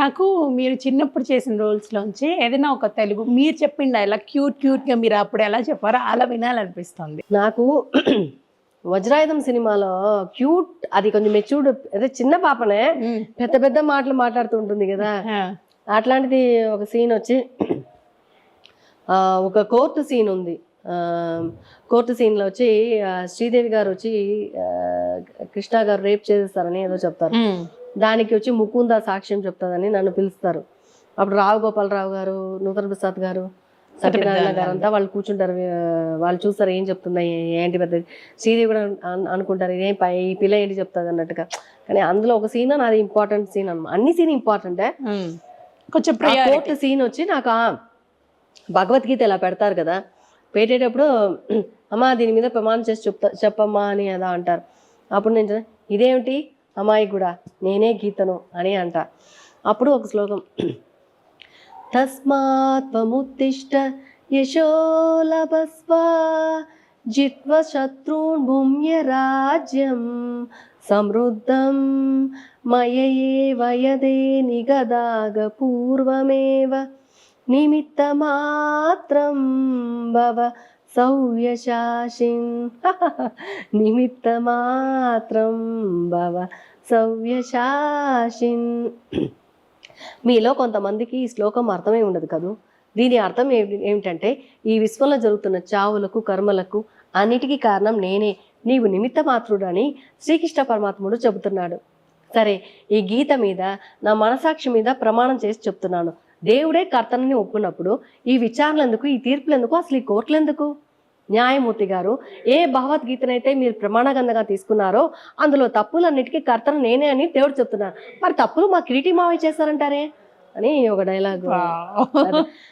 నాకు మీరు చిన్నప్పుడు చేసిన రోల్స్ లోంచి ఏదైనా ఒక తెలుగు మీరు చెప్పిన డైలాగ్ క్యూట్ క్యూట్గా మీరు అప్పుడు ఎలా చెప్పారో అలా వినాలనిపిస్తుంది. నాకు వజ్రాయుధం సినిమాలో క్యూట్ అది కొంచెం మెచ్యూర్డ్ అదే చిన్న పాపనే పెద్ద పెద్ద మాటలు మాట్లాడుతూ ఉంటుంది కదా. అట్లాంటిది ఒక సీన్ వచ్చి ఒక కోర్టు సీన్ ఉంది. కోర్టు సీన్లో వచ్చి శ్రీదేవి గారు వచ్చి కృష్ణ గారు రేప్ చేసేస్తారని ఏదో చెప్తారు. దానికి వచ్చి ముకుంద సాక్ష్యం చెప్తాదని నన్ను పిలుస్తారు. అప్పుడు రావు గోపాలరావు గారు నూతన ప్రసాద్ గారు సత్యనారాయణ గారు అంతా వాళ్ళు కూర్చుంటారు. వాళ్ళు చూస్తారు ఏం చెప్తుందా ఏ- ఏంటి పెద్ద శ్రీదేవి కూడా అన్- అనుకుంటారు ఇదేం పై ఈ పిల్ల ఏంటి చెప్తుంది అన్నట్టుగా. కానీ అందులో ఒక సీన్ నాది ఇంపార్టెంట్ సీన్ అన్నమాట అన్ని సీన్ ఇంపార్టెంటే. కొంచెం కోర్టు సీన్ వచ్చి నాకు భగవద్గీత ఇలా పెడతారు కదా. పెట్టేటప్పుడు అమ్మా దీని మీద ప్రమాణం చేసి చెప్తా చెప్పమ్మా అని అదా అంటారు. అప్పుడు నేను ఇదేమిటి? అమ్మాయి కూడా నేనే గీతను అని అంట. అప్పుడు ఒక శ్లోకం. తస్మాత్వముత్తిష్ట యశోలభస్వ జిత్వ శత్రూన్ భూమ్య రాజ్యం సమృద్ధం మయయే వయదే నిగదాగ పూర్వమేవ నిమిత్తమాత్రం భవ సౌవ్యశాసిన్ నిమిత్తమాత్రం భవ సౌవ్యశాసిన్ మీలో కొంతమందికి ఈ శ్లోకం అర్థమై ఉండదు కదూ? దీని అర్థం ఏమి- ఏమిటంటే ఈ విశ్వంలో జరుగుతున్న చావులకు కర్మలకు అన్నిటికీ కారణం నేనే. నీవు నిమిత్త మాత్రుడని శ్రీకృష్ణ పరమాత్ముడు చెబుతున్నాడు. సరే ఈ గీత మీద నా మనసాక్షి మీద ప్రమాణం చేసి చెప్తున్నాను. దేవుడే కర్తనని ఒప్పుకున్నప్పుడు ఈ విచారణలు ఎందుకు ఈ తీర్పులు ఎందుకు అసలు ఈ కోర్టులు ఎందుకు న్యాయమూర్తి గారు ఏ భగవద్గీతనైతే మీరు ప్రమాణగంధగా తీసుకున్నారో అందులో తప్పులన్నిటికీ కర్తను నేనే అని దేవుడు చెప్తున్నారు. మరి తప్పులు మా కిరీటి మావయ్య చేశారంటారే? అని ఒక డైలాగ్.